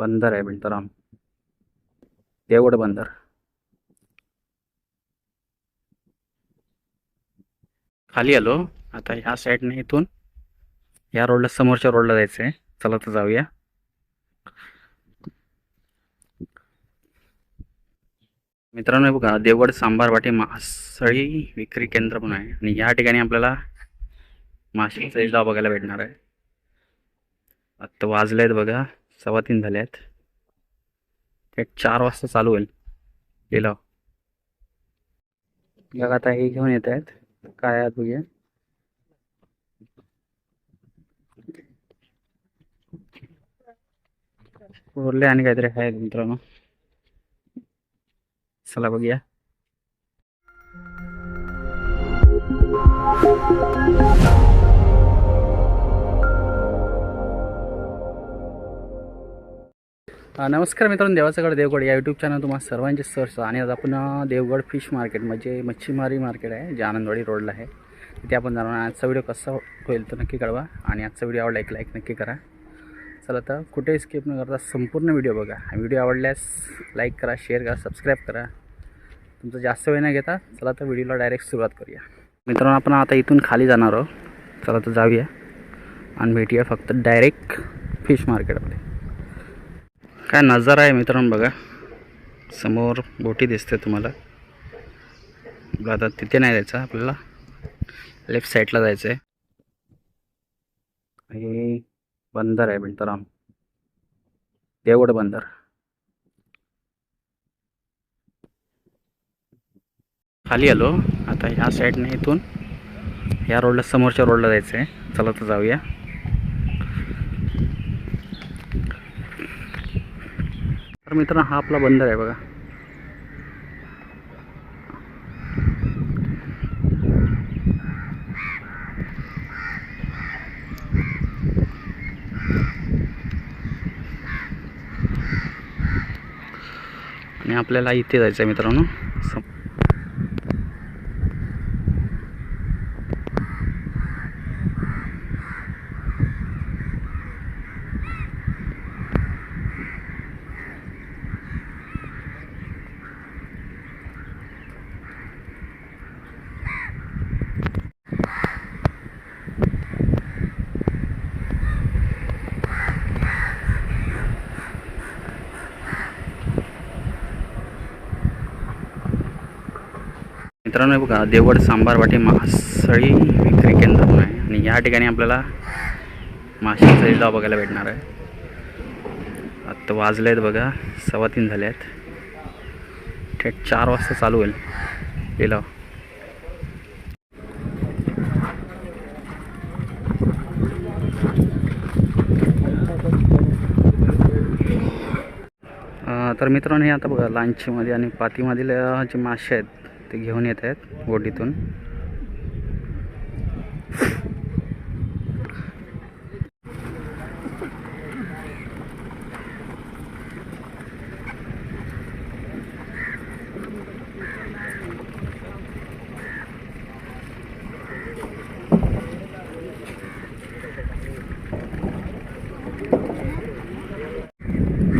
बंदर आहे मित्रांनो देवड बंदर? खाली आलो. आता ह्या साईडने इथून या रोडला समोरच्या रोडला जायचं आहे चला तर जाऊया. मित्रांनो बघा देवगड सांबारवाटी मासळी विक्री केंद्र पण आहे. आणि या ठिकाणी आपल्याला माशांचा लिलाव बघायला भेटणार आहे. आत्ता वाजले आहेत बघा. सव्वा तीन झाले आहेत ते चार वाजता चालू होईल. लिलाव बघा आता हे घेऊन येत आहेत. काय आहेत बघूया. उरले आणि काहीतरी आहेत मित्रांनो. चला बघूया. नमस्कार मित्रांनो देवाचागड देवगड या यूट्यूब चॅनल तुम्हाला सर्वांचे सर्च आणि आज आपण देवगड फिश मार्केट म्हणजे मच्छीमारी मार्केट आहे जे आनंदवाडी रोडला आहे. तिथे आपण जाणार आजचा व्हिडिओ कसा होईल तर नक्की कळवा. आणि आजचा व्हिडिओ आवडला एक लाईक नक्की करा. चला तर कुठेही स्किप न करता संपूर्ण व्हिडिओ बघा. व्हिडिओ आवडल्यास लाईक करा शेअर करा सबस्क्राईब करा. तुमचा जास्त वेळ न घेता चला तर व्हिडिओला डायरेक्ट सुरुवात करूया. मित्रांनो आपण आता इथून खाली जाणार आहोत. चला तर जाऊया. आणि भेटूया फक्त डायरेक्ट फिश मार्केटमध्ये काय नजारा आहे मित्रांनो बघा. समोर बोटी दिसते तुम्हाला. आता तिथे नाही जायचं आपल्याला लेफ्ट साईडला जायचं आहे हे बंदर आहे मित्रांनो. देवगड बंदर. खाली आलो. आता ह्या साईडने इथून या रोडला समोरच्या रोडला जायचं आहे चला तर जाऊया. तर मित्रांनो हा आपला बंदर आहे बघा. आणि आपल्याला इथे जायचं आहे मित्रांनो. मित्रांनो बघा देवगड सांबारवाटी मासळी विक्री केंद्र पण आहे. आणि या ठिकाणी आपल्याला माशांचा लिलाव बघायला भेटणार आहे. आत्ता वाजले आहेत बघा सव्वा तीन झाले आहेत थेट चार वाजता चालू होईल. लिलाव तर मित्रांनो हे आता बघा लांचीमध्ये आणि पातीमधील जे मासे आहेत ते घेऊन येत आहेत बोटीतून.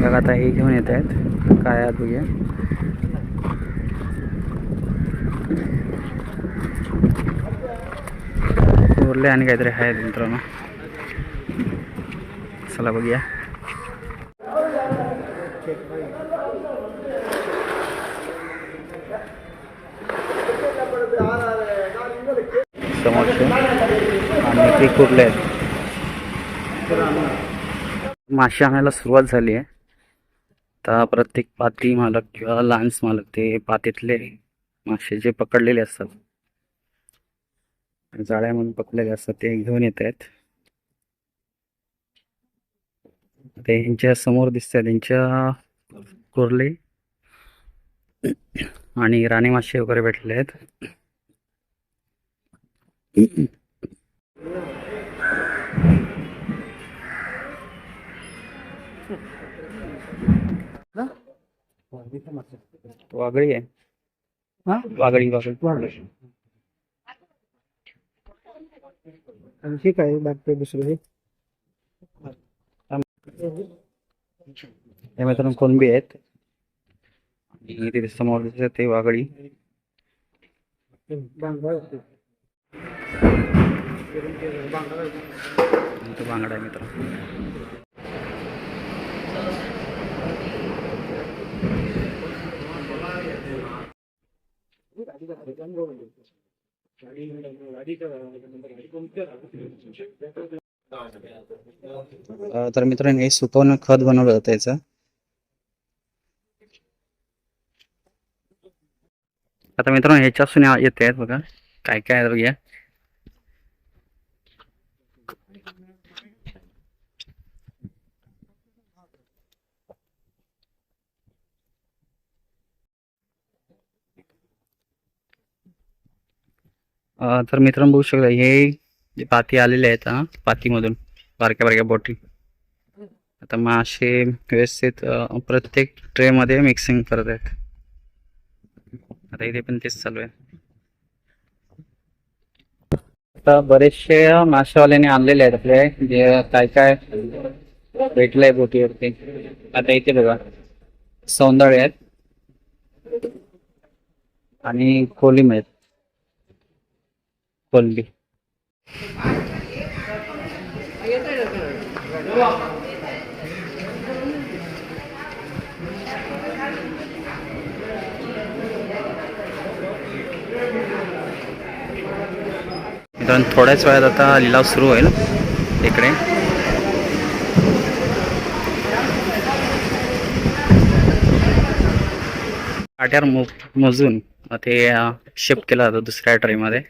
बघा आता हे घेऊन येत आहेत काय आहात बघूया उरले आणि काहीतरी आहेत मित्रांनो चला बघूया. समोरचे आणि ते कुरले आहेत? मासे आणायला सुरुवात झाली आहे. आता प्रत्येक पाती मालक किंवा लान्स मालक ते पातीतले मासे जे पकडलेले असतात जाळ्यामधून पकडलेले असतात ते घेऊन येत आहेत. ते यांच्या समोर दिसत आहेत त्यांच्या कुर्ले. आणि राणी मासे वगैरे भेटले आहेत. वागळी आहे वागळी वागळी आणखी काय लागते दुसरं हे मित्रांनो कोणबी आहेत. आणि तिथे समोर दिसत ते वागळी बांगडा आहे मित्र तर मित्रांनो हे सुकवणं खत बनवलं जातं याचं. आता मित्रांनो ह्याच्यापासून येते आहेत बघा. काय काय आहे बघूया. तर मित्रांनो बघू शकता हे जे पाती आलेले आहेत हा पातीमधून बारक्या बारक्या बोटी. आता मासे व्यवस्थित प्रत्येक ट्रे मध्ये मिक्सिंग करत आहेत. आता इथे पण तेच चालू आहे. आता बरेचसे मासेवाल्याने आणलेले आहेत आपले जे काय काय भेटलंय बोटीवरती. आता इथे बघा सौंदर्य आहेत. आणि कोलिम आहेत. पल्ली. मित्रांनो थोड्याच वेळात आता लिलाव सुरू होईल इकडे. आट्यावर मोजून ते शिफ्ट केलं जातं दुसऱ्या ट्रेमध्ये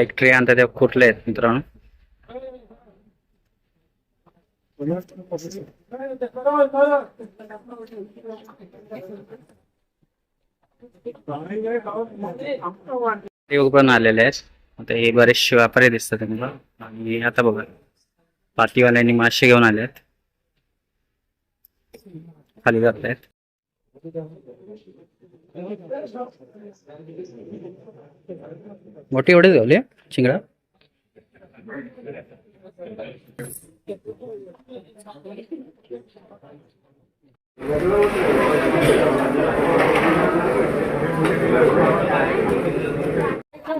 एक ट्रे आणतात त्या कुठले आहेत मित्रांनो. ते पण आलेले आहेत. आता हे बरेचसे व्यापारी दिसतात तुम्हाला. आणि आता बघा. पातीवाल्यांनी मासे घेऊन आले आहेत खाली जात आहेत मोठे एवढे झाले चिंगडा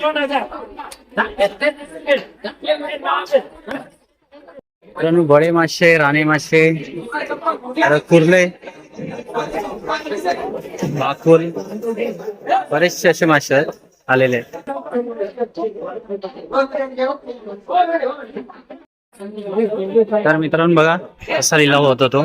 दोन हजार मित्रांनो बडे मासे राणे मासे कुर्ले बाकुल बरेचसे असे मासे आहेत. आलेले आहेत. तर मित्रांनो बघा कसा लिलाव होता तो.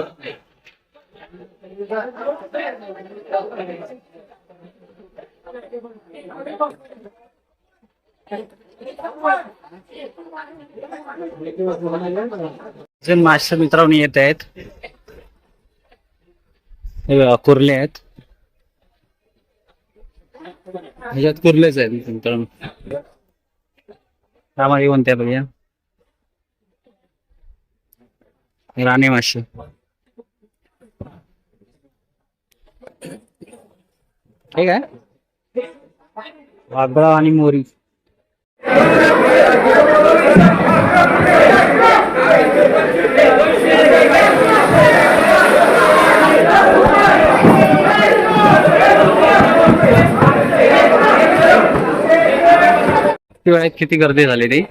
मास्टर मित्रांनी येत आहेत. कुर्ले आहेत. ह्याच्यात कुर्लेच आहेत मित्रांनो त्यामध्ये कोणत्या बघूया राणे मासे ठीक आहे वागळा आणि मोरी. किती वेळात किती गर्दी झाली ती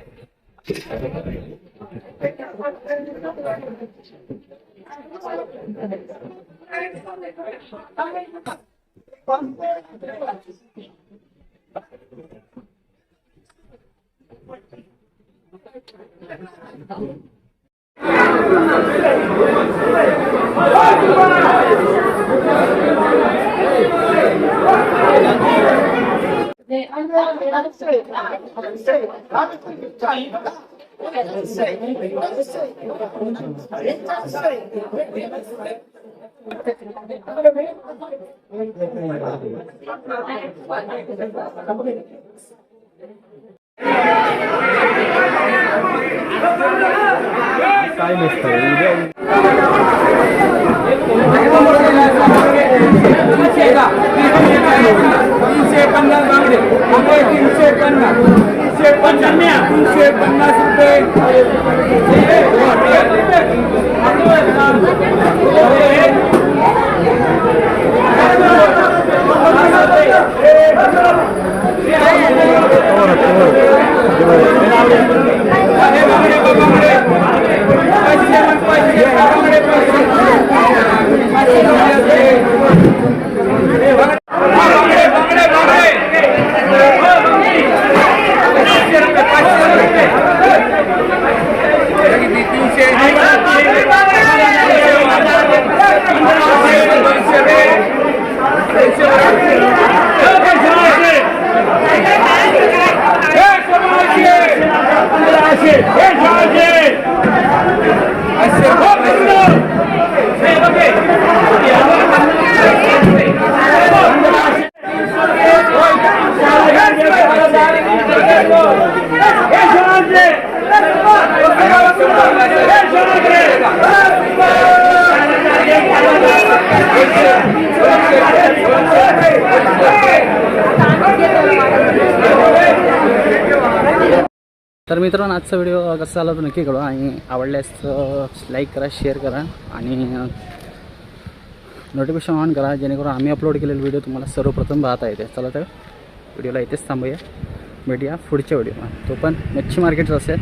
Thank you. टाइम तीनशे पन्नास बांगडे आंबे तीनशे पन्नास तीनशे पन्नास तीनशे पन्नास Hey! तर मित्रांनो आजचा व्हिडिओ कसा आला तो नक्की कळवा आणि आवडल्यास लाईक करा शेअर करा आणि नोटिफिकेशन ऑन करा जेणेकरून आम्ही अपलोड केलेले व्हिडिओ तुम्हाला सर्वप्रथम पाहता येते. चला तर व्हिडिओला इथेच थांबूया. भेटूया पुढच्या व्हिडिओ तो पण मच्छी मार्केटचा असेल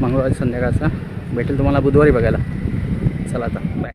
मंगळवारी संध्याकाळचा. भेटेल तुम्हाला बुधवारी बघायला. चला आता बाय